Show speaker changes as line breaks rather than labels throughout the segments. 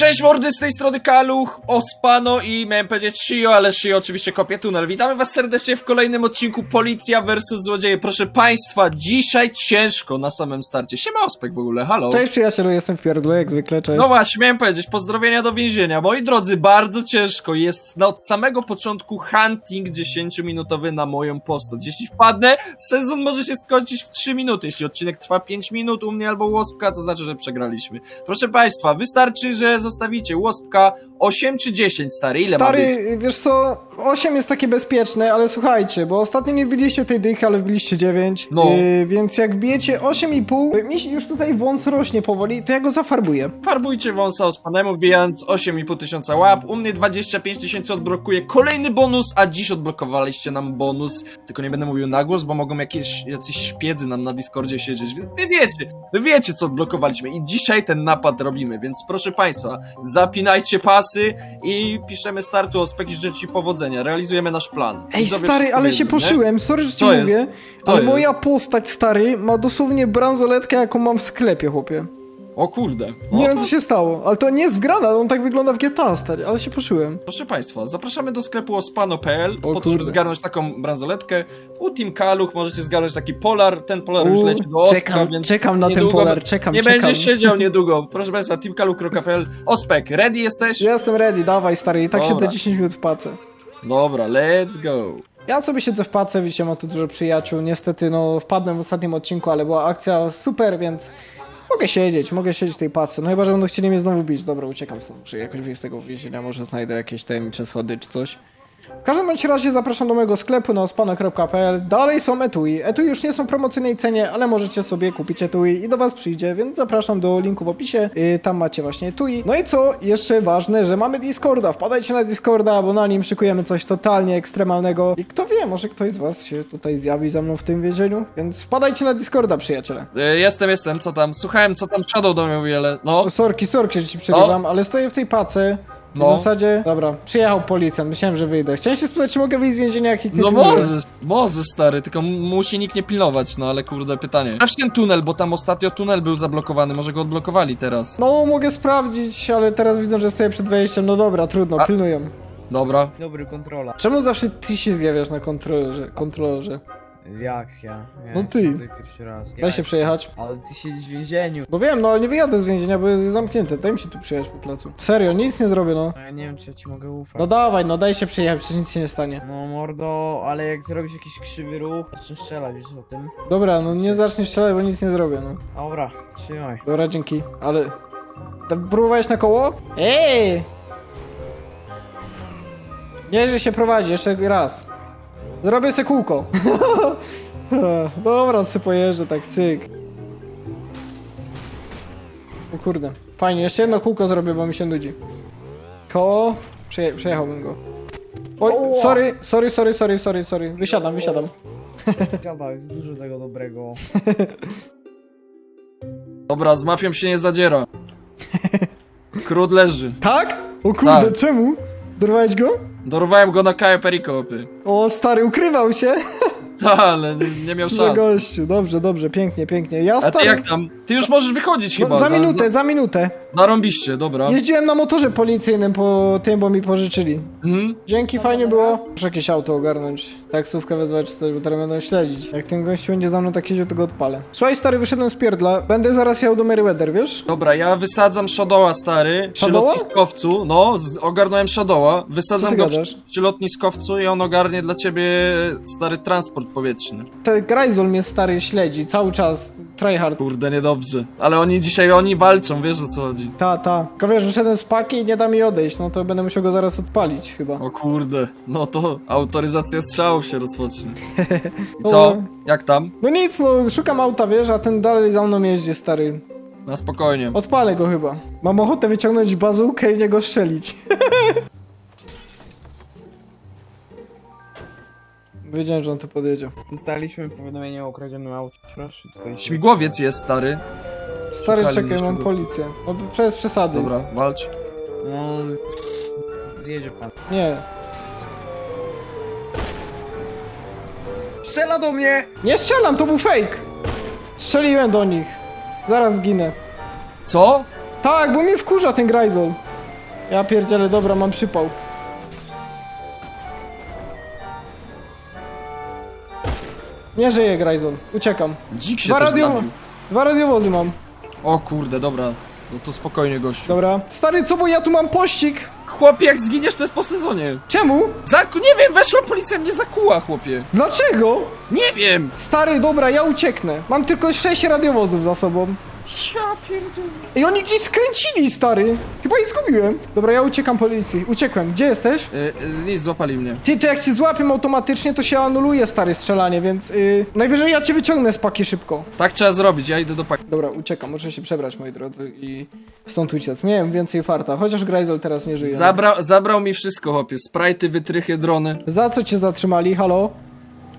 Cześć mordy, z tej strony Kaluch, Ospano i miałem powiedzieć Shio, ale Shio oczywiście kopie tunel. Witamy was serdecznie w kolejnym odcinku Policja vs Złodzieje. Proszę państwa, dzisiaj ciężko na samym starcie. Siema Ospek w ogóle, halo.
Cześć przyjacielu, jestem w pierdlu, jak zwykle, cześć.
No właśnie, miałem powiedzieć, pozdrowienia do więzienia. Moi drodzy, bardzo ciężko jest od samego początku hunting 10-minutowy na moją postać. Jeśli wpadnę, sezon może się skończyć w 3 minuty. Jeśli odcinek trwa 5 minut u mnie albo u Łospka, to znaczy, że przegraliśmy. Proszę państwa, wystarczy, że zostawicie Łospka 8 czy 10, stary, ile ma być?
Stary, wiesz co, 8 jest takie bezpieczne, ale słuchajcie, bo ostatnio nie wbiliście tej dychy, ale wbiliście 9.
No.
Yy, więc jak wbijecie 8,5, mi się już tutaj wąs rośnie powoli, to ja go zafarbuję.
Farbujcie wąsa Ospanemu, wbijając 8,5 tysiąca łap. U mnie 25 tysięcy odblokuje kolejny bonus, a dziś odblokowaliście nam bonus. Tylko nie będę mówił na głos, bo mogą jakieś jacyś szpiedzy nam na Discordzie siedzieć. Więc wy wiecie, wy wiecie co odblokowaliśmy. I dzisiaj ten napad robimy, więc proszę Państwa, zapinajcie pasy i piszemy startu o speki Ci powodzenia. Realizujemy nasz plan.
Ej,
Widzowie
stary, ale się
nie?
poszyłem, sorry, że ci
Co jest?
mówię,
Co
ale
jest?
moja postać, stary, ma dosłownie bransoletkę, jaką mam w sklepie, chłopie.
O kurde.
Nie
to-
wiem, co się stało, ale to nie jest wgrana, on tak wygląda w GTA, stary, ale się poszyłem.
Proszę Państwa, zapraszamy do sklepu ospano.pl po to, żeby zgarnąć taką bransoletkę. U Team Kaluch możecie zgarnąć taki polar, ten polar już leci do Ospka,
czekam,
więc
czekam na ten polar, czekam,
nie
czekam.
będziesz siedział niedługo. Proszę Państwa, teamkaluch.pl Ospek, ready jesteś?
Jestem ready, dawaj, stary, i tak się
Dobra.
te 10 minut wpłacę.
Dobra, let's go.
Ja sobie siedzę w pace, widzicie, mam tu dużo przyjaciół. Niestety, no, wpadłem w ostatnim odcinku, ale była akcja super, więc mogę siedzieć, mogę siedzieć w tej pace. No chyba, że będą chcieli mnie znowu bić. Dobra, uciekam stąd, czy jakoś z tego więzienia, może znajdę jakieś tajemnicze schody czy coś. W każdym bądź razie zapraszam do mojego sklepu na ospano.pl. Dalej są etui. Etui już nie są w promocyjnej cenie, ale możecie sobie kupić etui i do was przyjdzie, więc zapraszam do linku w opisie. Yy, tam macie właśnie etui. No i co jeszcze ważne, że mamy Discorda. Wpadajcie na Discorda, bo na nim szykujemy coś totalnie ekstremalnego. I kto wie, może ktoś z was się tutaj zjawi ze mną w tym więzieniu, więc wpadajcie na Discorda, przyjaciele.
E, Jestem, jestem, co tam? Słuchałem, co tam Shadow do mnie mówi, ale no.
Sorki, sorki, że ci przerywam, ale stoję w tej pace.
No.
W zasadzie, dobra, przyjechał policjant, myślałem, że wyjdę. Chciałem się spytać, czy mogę wyjść z więzienia, jak ich nie
No
pilnuję.
możesz, możesz stary, tylko musi nikt nie pilnować, no ale kurde pytanie. Sprawdź ten tunel, bo tam ostatnio tunel był zablokowany, może go odblokowali teraz.
No, mogę sprawdzić, ale teraz widzę, że stoję przed wejściem. No dobra, trudno,
A-
pilnują.
Dobra.
Dobry kontrola.
Czemu zawsze ty się zjawiasz na kontrolerze? kontrolerze?
Jak ja? ja
No ty.
jestem tutaj pierwszy raz.
Daj się przejechać.
Ale ty siedzisz w więzieniu.
No wiem, no ale nie wyjadę z więzienia, bo jest zamknięte. Daj mi się tu przejechać po placu. Serio, nic nie zrobię, no.
No Ja nie wiem, czy ja ci mogę ufać.
No dawaj, no daj się przejechać, przecież nic się nie stanie.
No mordo, ale jak zrobisz jakiś krzywy ruch, zacznę strzelać, wiesz o tym?
Dobra, no nie zaczniesz strzelać, bo nic nie zrobię, no.
Dobra, trzymaj.
Dobra, dzięki, ale... Ta- Próbowałeś na koło? Ej! Nie, że się prowadzi, jeszcze raz. Zrobię se kółko. Dobra, se pojeżdżę, tak cyk. O kurde, fajnie, jeszcze jedno kółko zrobię, bo mi się nudzi. Koło? Przeje przejechałbym go. Oj,
Oła!
sorry, sorry, sorry, sorry, sorry, sorry. Wysiadam, wysiadam.
Siada, jest dużo tego dobrego.
Dobra, z mafią się nie zadziera. Krót leży.
Tak? O kurde,
Tak.
czemu? Dorwałeś go?
Dorwałem go na Kajo Perikopy.
O, stary, ukrywał się.
Ale nie- miał szans.
gościu, dobrze, dobrze, pięknie, pięknie. Ja
A ty
stary...
jak tam? Ty już możesz wychodzić
No,
chyba.
za minutę, za minutę.
Zarąbiście, dobra.
Jeździłem na motorze policyjnym po tym, bo mi pożyczyli.
Mhm.
Dzięki, fajnie było. Muszę jakieś auto ogarnąć, taksówkę wezwać czy coś, bo teraz będą śledzić. Jak ten gościu będzie za mną tak jeździł, to go odpalę. Słuchaj, stary, wyszedłem z pierdla. Będę zaraz jechał do Meriwether, wiesz?
Dobra, ja wysadzam Shadowa, stary, przy
Shadowa?
lotniskowcu. No, z- ogarnąłem Shadowa.
Co
Wysadzam
ty
go
gadasz?
przy, przy lotniskowcu i on ogarnie dla ciebie stary transport powietrzny.
Ten Grajzol mnie, stary, śledzi cały czas. Tryhard.
Kurde, niedobrze. Ale oni dzisiaj, oni walczą, wiesz o co chodzi.
Ta, ta. Tylko wiesz, wyszedłem z paki i nie da mi odejść, no to będę musiał go zaraz odpalić chyba.
O kurde, no to autoryzacja strzałów się rozpocznie. I co? Jak tam?
No nic, no szukam auta, wiesz, a ten dalej za mną jeździ, stary.
Na spokojnie.
Odpalę go chyba. Mam ochotę wyciągnąć bazułkę i w niego strzelić. Wiedziałem, że on tu podjedzie.
Dostaliśmy powiadomienie o ukradzionym aucie. Proszę tutaj.
Śmigłowiec jest, stary.
Stary,
Szukali
czekaj, mam
niczego.
policję. No przez przesady.
Dobra, walcz.
No... Jedzie pan.
Nie.
Strzela do mnie!
Nie strzelam, to był fake! Strzeliłem do nich. Zaraz zginę.
Co?
Tak, bo mnie wkurza ten Grajzol. Ja pierdzielę, dobra, mam przypał. Nie żyję, Grayzon. Uciekam.
Dzik się
Dwa,
też
radio...
zabił.
Dwa radiowozy mam.
O kurde, dobra. No to spokojnie, gościu.
Dobra. Stary, co, bo ja tu mam pościg.
Chłopie, jak zginiesz, to jest po sezonie.
Czemu?
Zaku... Nie wiem, weszła policja, mnie zakuła, chłopie.
Dlaczego?
Nie wiem.
Stary, dobra, ja ucieknę. Mam tylko sześć radiowozów za sobą.
Ja pierdzielę.
I oni gdzieś skręcili, stary. Chyba ich zgubiłem. Dobra, ja uciekam policji. Uciekłem. Gdzie jesteś?
Y, y, nic, złapali mnie.
Ty, to jak cię złapią automatycznie, to się anuluje, stary, strzelanie, więc yy, najwyżej ja cię wyciągnę z paki szybko.
Tak trzeba zrobić, ja idę do pak.
Dobra, uciekam, muszę się przebrać, moi drodzy, i stąd uciec. Miałem więcej farta, chociaż Grajzel teraz nie żyje.
Zabra... Zabrał mi wszystko, chłopie. Sprajty, wytrychy, drony.
Za co cię zatrzymali, halo?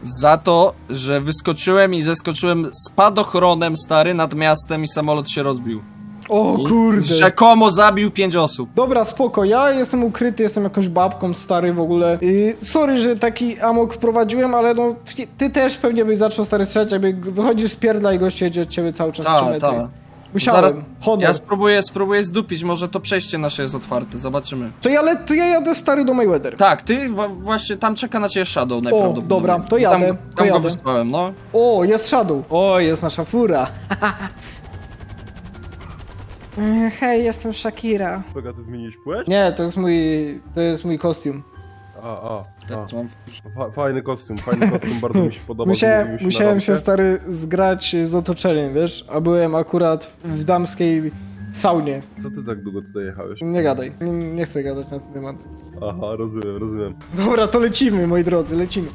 Za to, że wyskoczyłem i zeskoczyłem spadochronem stary nad miastem i samolot się rozbił.
O kurde.
Rzekomo zabił pięć osób.
Dobra, spoko, ja jestem ukryty, jestem jakąś babką, stary w ogóle. Yy, sorry, że taki amok wprowadziłem, ale no, ty- ty też pewnie byś zaczął stary strzelać, jakby wychodzisz z pierdla i gość jedzie od ciebie cały czas 3
Ta,
metry.
ta.
Musiałem,
Zaraz-
honor.
Ja spróbuję, spróbuję zdupić, może to przejście nasze jest otwarte, zobaczymy.
To ja, le- to ja jadę stary do Mayweather.
Tak, ty wa- właśnie tam czeka na ciebie Shadow najprawdopodobniej.
dobra, to
Tam-
jadę,
Tam,
to
go
jadę.
wysłałem, no.
O, jest Shadow. O, jest nasza fura. Hej, jestem Shakira.
Boga, ty zmieniłeś płeć?
Nie, to jest mój, to jest mój kostium.
A, a, a.
Tak, to mam...
Fa fajny kostium, fajny kostium, bardzo mi się podoba.
Musiałem,
zmienił
musiałem się stary zgrać z otoczeniem, wiesz? A byłem akurat w damskiej saunie.
Co ty tak długo tutaj jechałeś?
Nie gadaj, nie, nie chcę gadać na ten temat.
Aha, rozumiem, rozumiem.
Dobra, to lecimy, moi drodzy, lecimy.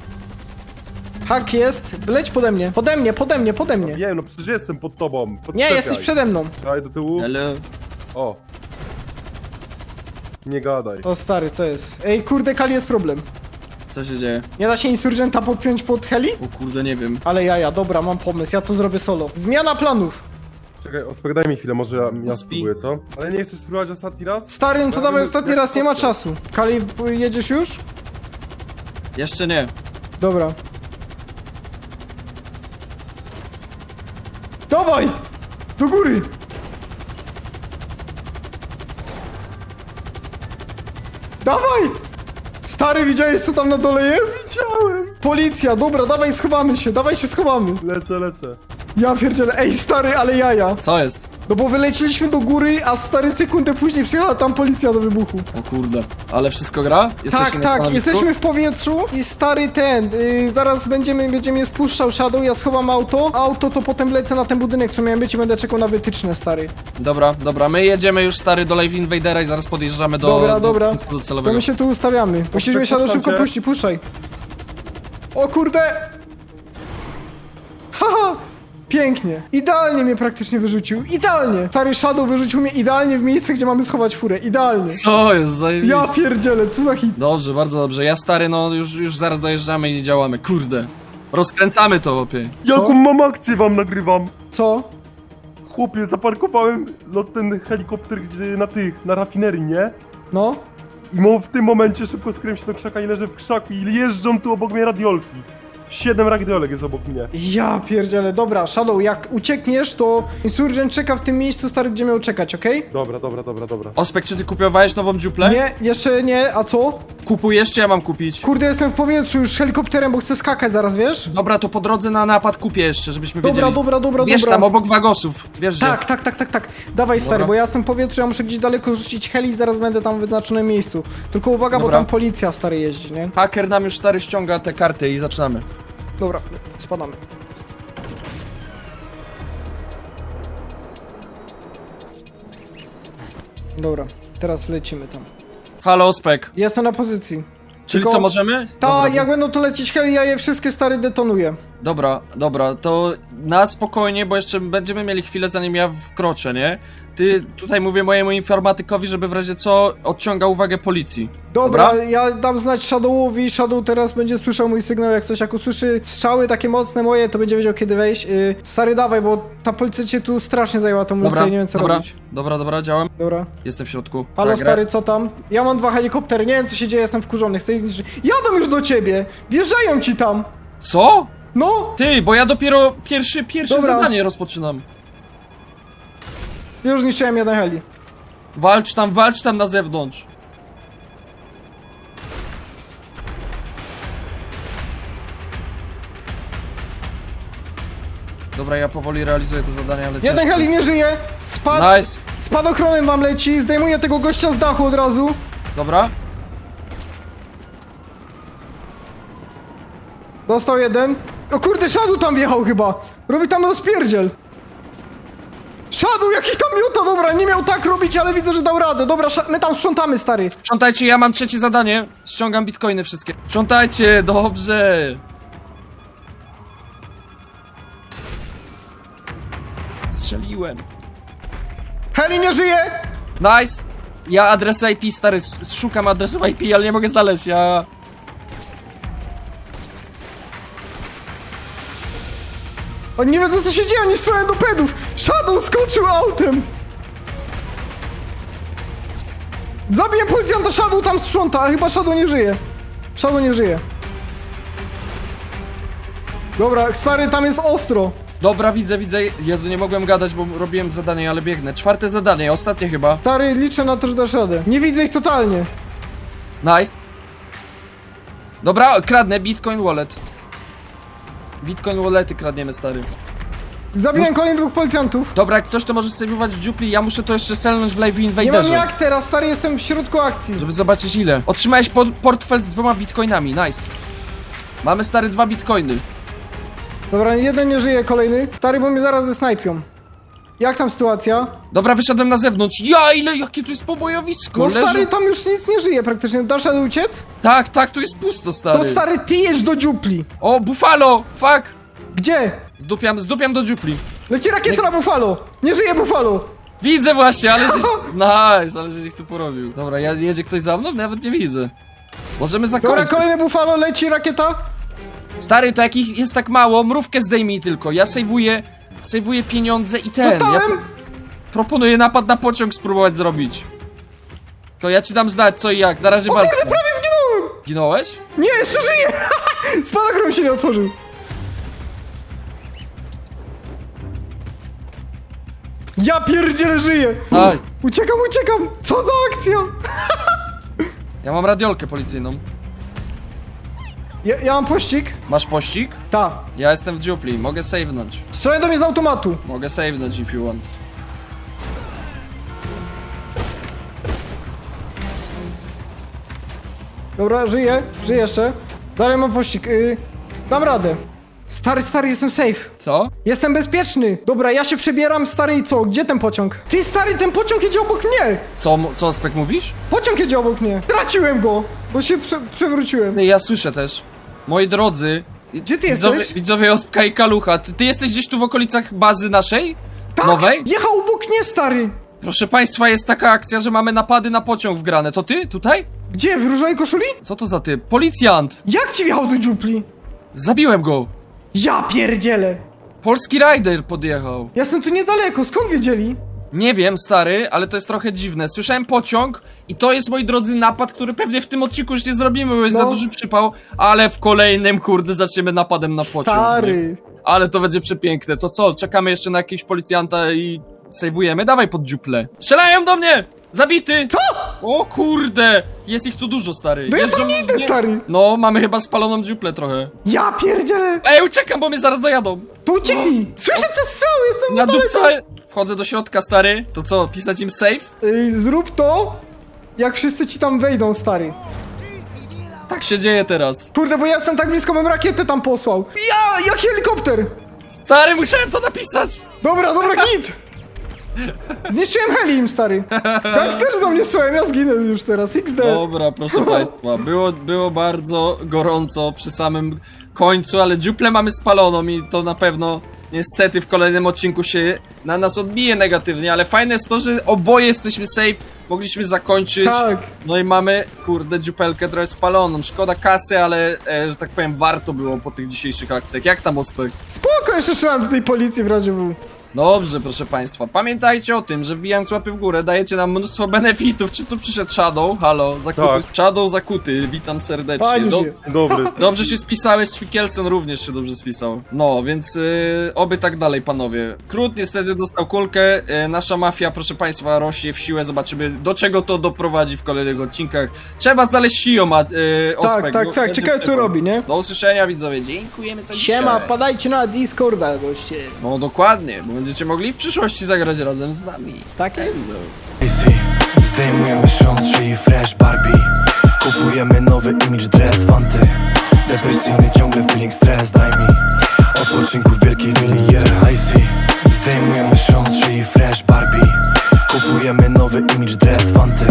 Hak jest, leć pode mnie, pode mnie, pode mnie, pode mnie.
Nie, no przecież jestem pod tobą.
Nie,
podczepiaj.
jesteś przede mną.
Daj do tyłu.
Ale...
O. Nie gadaj.
O stary, co jest? Ej, kurde, Kali jest problem.
Co się dzieje?
Nie da się insurgenta podpiąć pod heli?
O kurde, nie wiem.
Ale jaja, dobra, mam pomysł, ja to zrobię solo. Zmiana planów.
Czekaj, ospek, daj mi chwilę, może ja, ja spróbuję, co? Ale nie chcesz spróbować ostatni raz?
Stary, no to
Ja
dawaj ostatni raz, nie ma czasu. Kali, jedziesz już?
Jeszcze nie.
Dobra. Dawaj! Do góry! Dawaj! Stary, widziałeś co tam na dole jest?
Widziałem!
Policja, dobra, dawaj schowamy się, dawaj się schowamy.
Lecę, lecę.
Ja pierdzielę, ej stary, ale jaja.
Co jest?
No bo wyleciliśmy do góry, a stary sekundę później przyjechała tam policja do wybuchu.
O kurde. Ale wszystko gra? Jesteście
tak,
na
tak,
stanowisku?
jesteśmy w powietrzu i stary ten, yy, zaraz będziemy, będzie mnie spuszczał Shadow, ja schowam auto, auto to potem lecę na ten budynek, co miałem być i będę czekał na wytyczne, stary.
Dobra, dobra, my jedziemy już stary do Live Invadera i zaraz podjeżdżamy do...
Dobra,
do,
dobra.
punktu
To my się tu ustawiamy. Musisz mnie Shadow
puszczam
szybko
cię.
puścić, puszczaj. O kurde! Haha! Pięknie. Idealnie mnie praktycznie wyrzucił. Idealnie! Stary Shadow wyrzucił mnie idealnie w miejsce, gdzie mamy schować furę. Idealnie.
Co jest? Zajebiście.
Ja pierdzielę, co za hit.
Dobrze, bardzo dobrze. Ja stary, no już, już zaraz dojeżdżamy i działamy. Kurde. Rozkręcamy to, chłopie.
Jaką mam akcję wam nagrywam?
Co?
Chłopie, zaparkowałem lot ten helikopter gdzie na tych, na rafinerii, nie?
No?
I mo w tym momencie szybko skryłem się do krzaka i leżę w krzaku i jeżdżą tu obok mnie radiolki. Siedem radiolek jest obok mnie.
Ja pierdzielę. Dobra, Shadow, jak uciekniesz, to Insurgent czeka w tym miejscu, stary, gdzie miał czekać, okej?
Dobra, dobra, dobra, dobra.
Ospek, czy ty kupiowałeś nową dziuplę?
Nie, jeszcze nie, a co?
Kupujesz, czy ja mam kupić?
Kurde, jestem w powietrzu już helikopterem, bo chcę skakać zaraz, wiesz?
Dobra, to po drodze na napad kupię jeszcze, żebyśmy
Dobra,
wiedzieli.
dobra, dobra,
Wiesz
dobra.
tam, obok wagosów. Wiesz
Tak,
gdzie?
tak, tak, tak, tak. Dawaj, stary,
Dobra.
bo ja jestem w powietrzu, ja muszę gdzieś daleko rzucić heli i zaraz będę tam w wyznaczonym miejscu. Tylko uwaga, bo
Dobra.
tam policja, stary, jeździ, nie?
Haker nam już stary ściąga te karty i zaczynamy.
Dobra, spadamy. Dobra, teraz lecimy tam.
Halo, Ospek.
Jestem na pozycji.
Czyli
Tylko-
co, możemy?
Ta,
Dobra,
jak będą to lecieć heli, ja je wszystkie, stary, detonuję.
Dobra, dobra, to na spokojnie, bo jeszcze będziemy mieli chwilę zanim ja wkroczę, nie? Ty tutaj mówię mojemu informatykowi, żeby w razie co odciąga uwagę policji.
Dobra,
Dobra?
ja dam znać Shadowowi, Shadow teraz będzie słyszał mój sygnał, jak coś, jak usłyszy strzały takie mocne moje, to będzie wiedział kiedy wejść. Yy, stary, dawaj, bo ta policja cię tu strasznie zajęła tą
Dobra,
i nie wiem co
dobra,
robić.
dobra, dobra, działam.
Dobra.
Jestem w środku.
Halo
Tak,
stary, co tam? Ja mam dwa helikoptery, nie wiem co się dzieje, jestem wkurzony, chcę ich zniszczyć. Jadą już do ciebie! Wjeżdżają ci tam!
Co?
No!
Ty, bo ja dopiero pierwszy, pierwsze
Dobra.
zadanie rozpoczynam.
Już zniszczyłem jeden heli.
Walcz tam, walcz tam na zewnątrz. Dobra, ja powoli realizuję to zadanie, ale
Jeden
ciężko.
heli nie żyje. Spad,
Nice.
spadochronem wam leci. Zdejmuję tego gościa z dachu od razu.
Dobra.
Dostał jeden. O kurde, Shadow tam wjechał chyba. Robi tam rozpierdziel. Shadow, jakich tam miota, dobra, nie miał tak robić, ale widzę, że dał radę. Dobra, Sha- my tam sprzątamy, stary.
Sprzątajcie, ja mam trzecie zadanie. Ściągam bitcoiny wszystkie. Sprzątajcie, dobrze. Strzeliłem.
Heli nie żyje!
Nice. Ja adres IP, stary, s- szukam adresów IP, ale nie mogę znaleźć, ja...
Oni nie wiedzą, co się dzieje, oni strzelają do pedów. Shadow skoczył autem. Zabiję policjanta, Shadow tam sprząta, a chyba Shadow nie żyje. Shadow nie żyje. Dobra, stary, tam jest ostro.
Dobra, widzę, widzę. Jezu, nie mogłem gadać, bo robiłem zadanie, ale biegnę. Czwarte zadanie, ostatnie chyba.
Stary, liczę na to, że dasz radę. Nie widzę ich totalnie.
Nice. Dobra, kradnę Bitcoin Wallet. Bitcoin Wallety kradniemy, stary.
Zabiłem kolejnych dwóch policjantów.
Dobra, jak coś, to możesz save'ować w Jupli. Ja muszę to jeszcze selnąć w Live
Nie mam
Invaderze.
jak teraz, stary, jestem w środku akcji.
Żeby zobaczyć ile. Otrzymałeś por portfel z dwoma bitcoinami, nice. Mamy stary dwa bitcoiny.
Dobra, jeden nie żyje, kolejny. Stary, bo mnie zaraz zesnajpią. Jak tam sytuacja?
Dobra, wyszedłem na zewnątrz. Ja, ile, jakie tu jest pobojowisko.
No stary, tam już nic nie żyje praktycznie. Dasz radę uciec?
Tak, tak, tu jest pusto, stary.
To stary, ty jedź do dziupli.
O, Buffalo, fuck.
Gdzie?
Zdupiam, zdupiam do dziupli.
Leci rakieta na Buffalo! Nie żyje Buffalo!
Widzę właśnie, ale żeś... Nice, ale żeś ich tu porobił. Dobra, ja, jedzie ktoś za mną? Nawet nie widzę. Możemy
Dobra,
zakończyć.
kolejne Buffalo, leci rakieta.
Stary, to jakich jest tak mało, mrówkę zdejmij tylko. Ja sejwuję, sejwuję pieniądze i ten. Ja
Dostałem!
proponuję napad na pociąg spróbować zrobić. To ja ci dam znać co i jak, na razie
O kurde, prawie zginąłem!
Ginąłeś?
Nie, jeszcze żyje! Spadochron się nie otworzył. Ja pierdzielę żyję! Uciekam, uciekam! Co za akcja!
Ja mam radiolkę policyjną.
Ja, ja mam pościg.
Masz pościg?
Ta.
Ja jestem w dziupli, mogę save'nąć.
Strzelaj do mnie z automatu.
Mogę save'nąć if you want.
Dobra, żyję, żyję jeszcze. Dalej mam pościg. Y, dam radę. Stary, stary, jestem safe.
Co?
Jestem bezpieczny. Dobra, ja się przebieram, stary, i co? Gdzie ten pociąg? Ty, stary, ten pociąg jedzie obok mnie!
Co, co Spek mówisz?
Pociąg jedzie obok mnie! Traciłem go, bo się prze przewróciłem.
Ja słyszę też. Moi drodzy.
Gdzie ty
widzowie,
jesteś?
Widzowie Ospka i Kalucha. Ty, ty jesteś gdzieś tu w okolicach bazy naszej?
Tak,
Nowej?
jechał obok mnie, stary!
Proszę państwa, jest taka akcja, że mamy napady na pociąg wgrane. To ty? Tutaj?
Gdzie, w różowej koszuli?
Co to za ty? Policjant!
Jak ci wjechał do dziupli?
Zabiłem go!
Ja pierdzielę!
Polski rider podjechał.
Ja Jestem tu niedaleko, skąd wiedzieli?
Nie wiem, stary, ale to jest trochę dziwne. Słyszałem pociąg i to jest, moi drodzy, napad, który pewnie w tym odcinku już nie zrobimy, bo jest
No.
za duży przypał, ale w kolejnym, kurde, zaczniemy napadem na pociąg.
Stary!
Ale to będzie przepiękne. To co, czekamy jeszcze na jakiegoś policjanta i sejwujemy? Dawaj pod dziuplę. Strzelają do mnie! Zabity!
Co?
O kurde! Jest ich tu dużo, stary.
No ja
Jeżdżą-
tam nie idę, stary!
No, mamy chyba spaloną dziuplę trochę.
Ja pierdzielę!
Ej, uciekam, bo mnie zaraz dojadą.
To ucieknij! Słyszę te strzały, jestem
Na dupce. Wchodzę do środka, stary. To co, pisać im safe?
Ej, zrób to, jak wszyscy ci tam wejdą, stary.
Tak się dzieje teraz.
Kurde, bo ja jestem tak blisko, bym rakietę tam posłał. Ja, jak helikopter!
Stary, musiałem to napisać.
Dobra, dobra, git! Zniszczyłem heli im, stary. Gangsterzy do mnie strzelają, ja zginę już teraz, XD.
Dobra, proszę państwa. Było, było bardzo gorąco przy samym końcu, ale dziuplę mamy spaloną i to na pewno niestety w kolejnym odcinku się na nas odbije negatywnie, ale fajne jest to, że oboje jesteśmy safe, mogliśmy zakończyć.
Tak.
No i mamy, kurde, dziupelkę trochę spaloną. Szkoda kasy, ale, e, że tak powiem, warto było po tych dzisiejszych akcjach. Jak tam ospek?
Spoko, jeszcze strzelam do tej policji w razie W.
Dobrze, proszę państwa. Pamiętajcie o tym, że wbijając łapy w górę dajecie nam mnóstwo benefitów. Czy tu przyszedł Shadow? Halo, zakuty.
Tak.
Shadow zakuty, witam serdecznie. Do,
się.
Dobry.
dobrze się spisałeś, Świkielson również się dobrze spisał. No, więc yy, oby tak dalej, panowie. Krót niestety dostał kulkę. Yy, nasza mafia, proszę państwa, rośnie w siłę. Zobaczymy, do czego to doprowadzi w kolejnych odcinkach. Trzeba znaleźć Shio, ma, yy, ospek.
Tak, tak,
bo
tak,
będzie
ciekawe co robi, nie?
Do usłyszenia, widzowie. Dziękujemy za
Siema,
dzisiaj.
wpadajcie na Discorda, goście.
No dokładnie, bo będziecie mogli w przyszłości zagrać razem z nami.
Tak jest.
Zdejmujemy sząs, szyi fresh Barbie. Kupujemy nowy image dress, fanty. Depresyjny ciągle feeling stres, daj mi Odpoczynku w wielkiej willi, yeah. I see. Zdejmujemy sząs, szyi fresh Barbie. Kupujemy nowy image dress, fanty